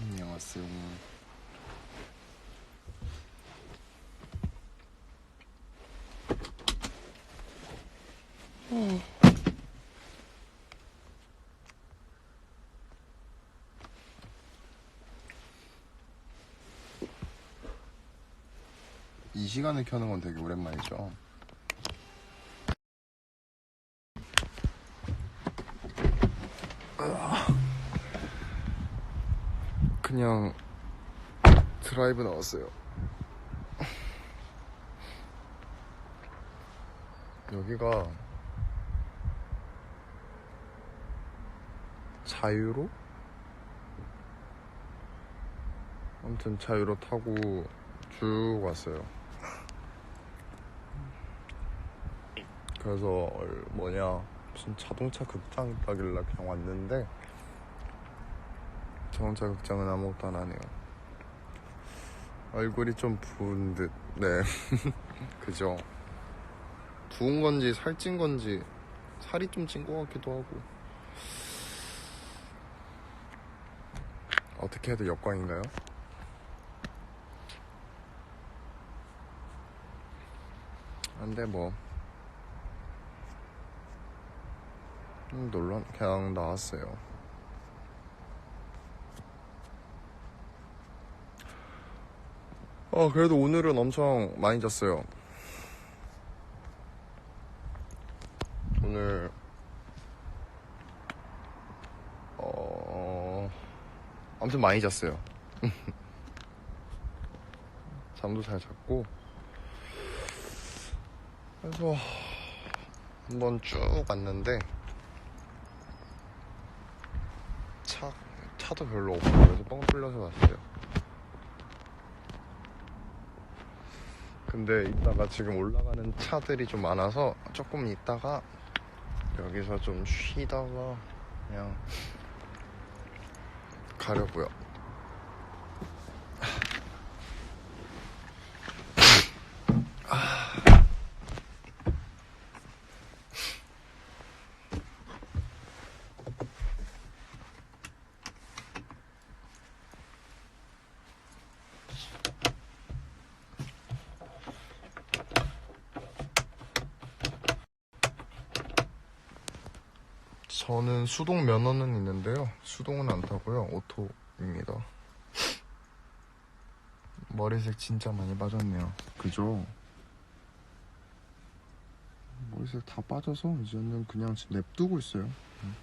안녕하세요. 이 시간에 켜는 건 되게 오랜만이죠. 그냥 드라이브 나왔어요. 여기가 자유로? 아무튼 자유로 타고 쭉 왔어요. 그래서 얼- 뭐냐 무슨 자동차 극장 있다길래 그냥 왔는데 자동차 극장은 아무것도 안 하네요. 얼굴이 좀 부은 듯, 네. 그죠. 부은 건지 살찐 건지 살이 좀 찐 것 같기도 하고. 어떻게 해도 역광인가요? 안돼 뭐. 음, 놀러 그냥 나왔어요. 어, 그래도 오늘은 엄청 많이 잤어요. 오늘, 어, 아무튼 많이 잤어요. 잠도 잘 잤고, 그래서 한번 쭉 왔는데, 차, 차도 별로 없고, 그래서 뻥 뚫려서 왔어요. 근데 이따가 지금 올라가는 차들이 좀 많아서 조금 있다가 여기서 좀 쉬다가 그냥 가려고요. 저는 수동 면허는 있는데요. 수동은 안 타고요. 오토입니다. 머리색 진짜 많이 빠졌네요. 그죠? 머리색 다 빠져서 이제는 그냥 냅두고 있어요. 음.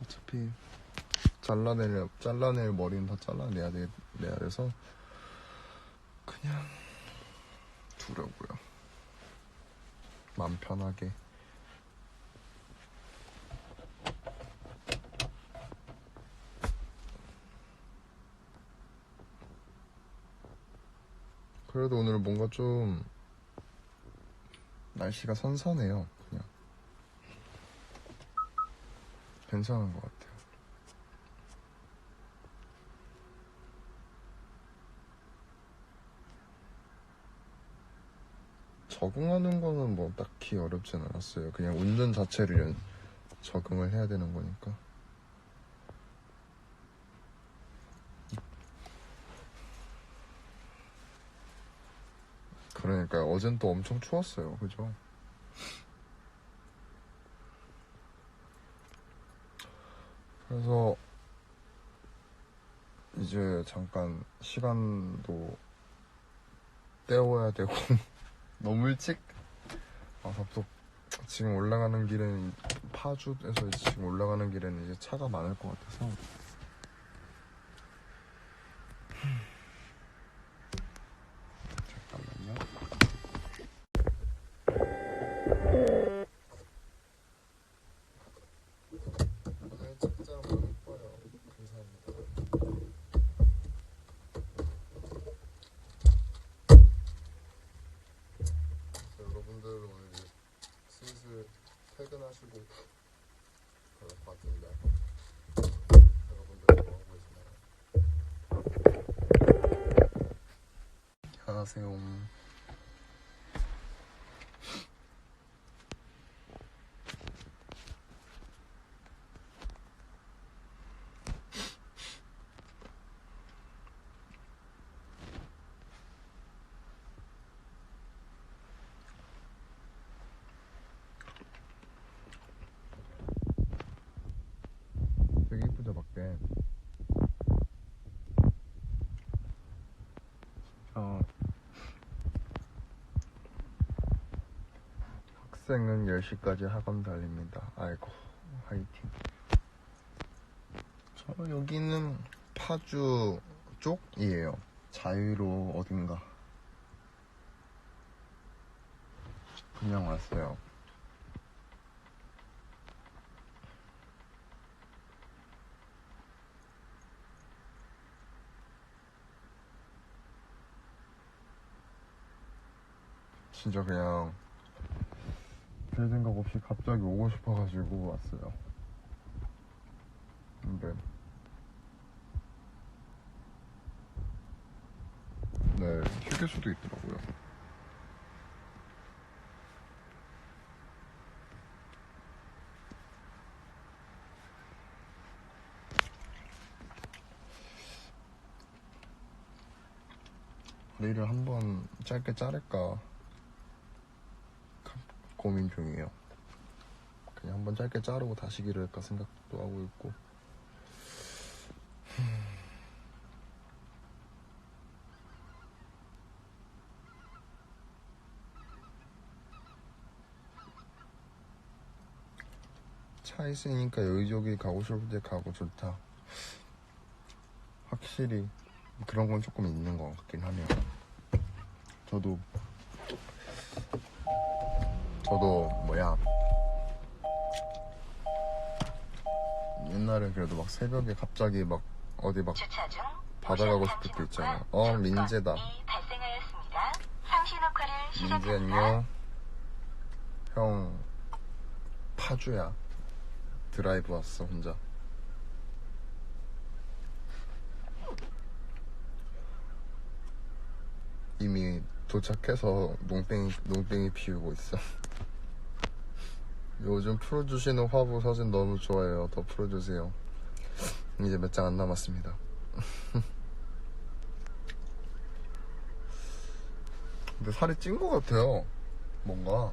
어차피 잘라낼 잘라낼 머리는 다 잘라내야 돼, 내야 돼서 그냥 두려고요. 마음 편하게. 그래도 오늘 뭔가 좀 날씨가 선선해요. 그냥 괜찮은 것 같아요. 적응하는 거는 뭐 딱히 어렵진 않았어요. 그냥 운전 자체를 연- 적응을 해야 되는 거니까. 그러니까 어젠 또 엄청 추웠어요. 그죠? 그래서 이제 잠깐 시간도 때워야 되고 너무 일찍 와서 또 지금 올라가는 길은 파주에서 지금 올라가는 길에는 이제 차가 많을 것 같아서 잠깐만요. 네, 책장 너무 예뻐요. 감사합니다. 여러분들 오늘 이제 슬슬 퇴근하시고 그럴 것 같은데 여러분들 뭐 하고 계시나요? 안녕하세요. 학생은 10시까지 학원 달립니다. 아이고, 화이팅. 저 여기는 파주 쪽이에요. 자유로 어딘가. 그냥 왔어요. 진짜 그냥 별 생각 없이 갑자기 오고 싶어가지고 왔어요. 근데 네 휴게소도 있더라고요. 머리를 한번 짧게 자를까 고민 중이에요. 그냥 한번 짧게 자르고 다시 기를 할까 생각도 하고 있고. 차 있으니까 여기저기 가고 싶을 때 가고 좋다. 확실히 그런 건 조금 있는 것 같긴 하네요. 저도 저도 뭐야 옛날에 그래도 막 새벽에 갑자기 막 어디 막 바다 가고 싶을 때 있잖아. 어, 민재다. 이 발생하였습니다. 상시 녹화를 민재 시작합니다. 안녕. 형 파주야. 드라이브 왔어 혼자. 이미 도착해서 농땡이 농땡이 피우고 있어. 요즘 풀어주시는 화보 사진 너무 좋아요. 더 풀어주세요. 이제 몇 장 안 남았습니다. 근데 살이 찐 것 같아요. 뭔가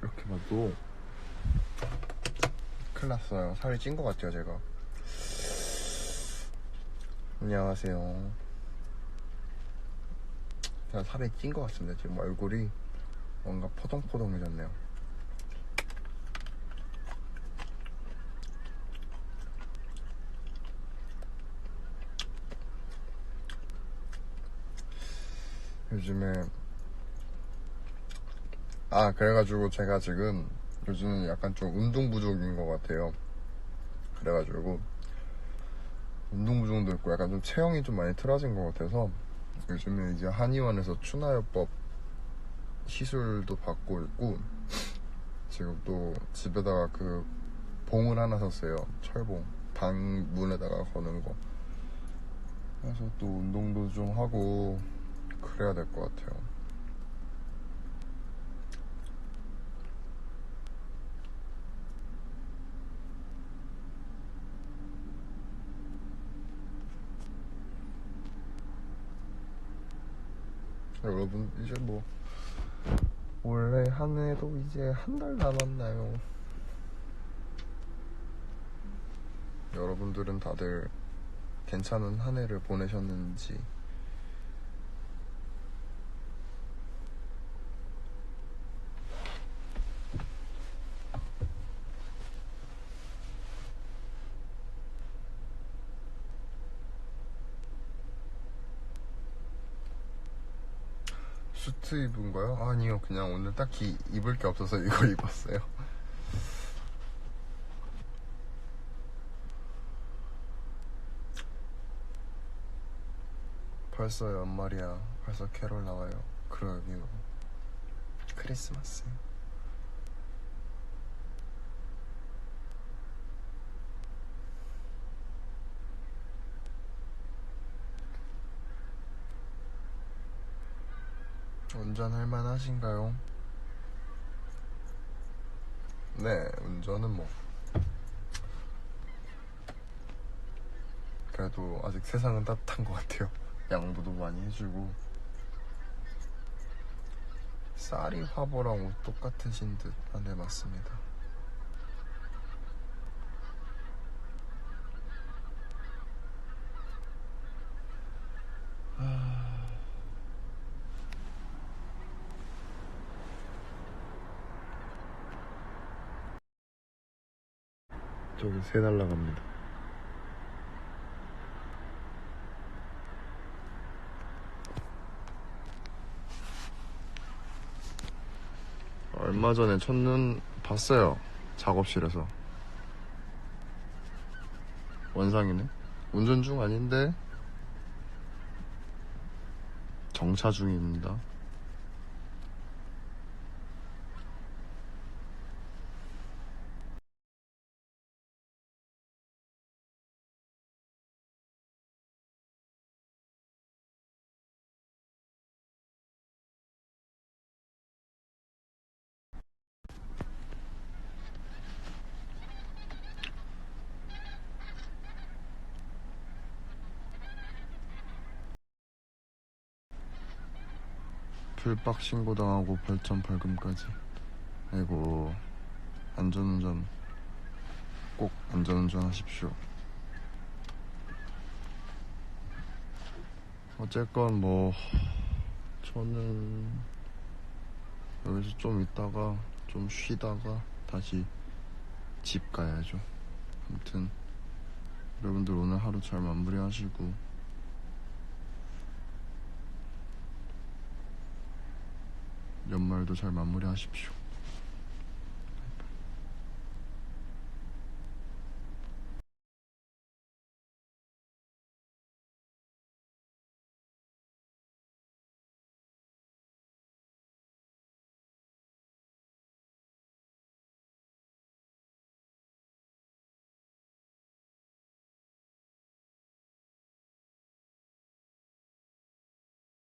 이렇게 봐도 큰일 났어요. 살이 찐 것 같아요, 제가. 안녕하세요. 제가 살이 찐 것 같습니다. 지금 얼굴이 뭔가 포동포동해졌네요. 요즘에 아 그래가지고 제가 지금 요즘은 약간 좀 운동 부족인 것 같아요. 그래가지고 운동 부족도 있고 약간 좀 체형이 좀 많이 틀어진 것 같아서 요즘에 이제 한의원에서 추나요법 시술도 받고 있고 지금 또 집에다가 그 봉을 하나 샀어요. 철봉 방 문에다가 거는 거. 그래서 또 운동도 좀 하고 그래야 될 것 같아요. 여러분 이제 뭐 원래 한 해도 이제 한 달 남았나요? 여러분들은 다들 괜찮은 한 해를 보내셨는지 수트 입은 거요? 아니요, 그냥 오늘 딱히 입을 게 없어서 이거 입었어요. 벌써 연말이야. 벌써 캐롤 나와요. 그러게요. 크리스마스. 운전할 만하신가요? 네, 운전은 뭐. 그래도 아직 세상은 따뜻한 것 같아요. 양보도 많이 해주고. 쌀이 화보랑 옷 똑같으신 듯. 아, 네, 맞습니다. 저기 새 날라갑니다. 얼마 전에 첫눈 봤어요. 작업실에서. 원상이네. 운전 중 아닌데 정차 중입니다. 불박 신고당하고 벌점 벌금까지. 아이고 안전운전 꼭 안전운전 하십시오. 어쨌건 뭐 저는 여기서 좀 있다가 좀 쉬다가 다시 집 가야죠. 아무튼 여러분들 오늘 하루 잘 마무리하시고 연말도 잘 마무리하십시오.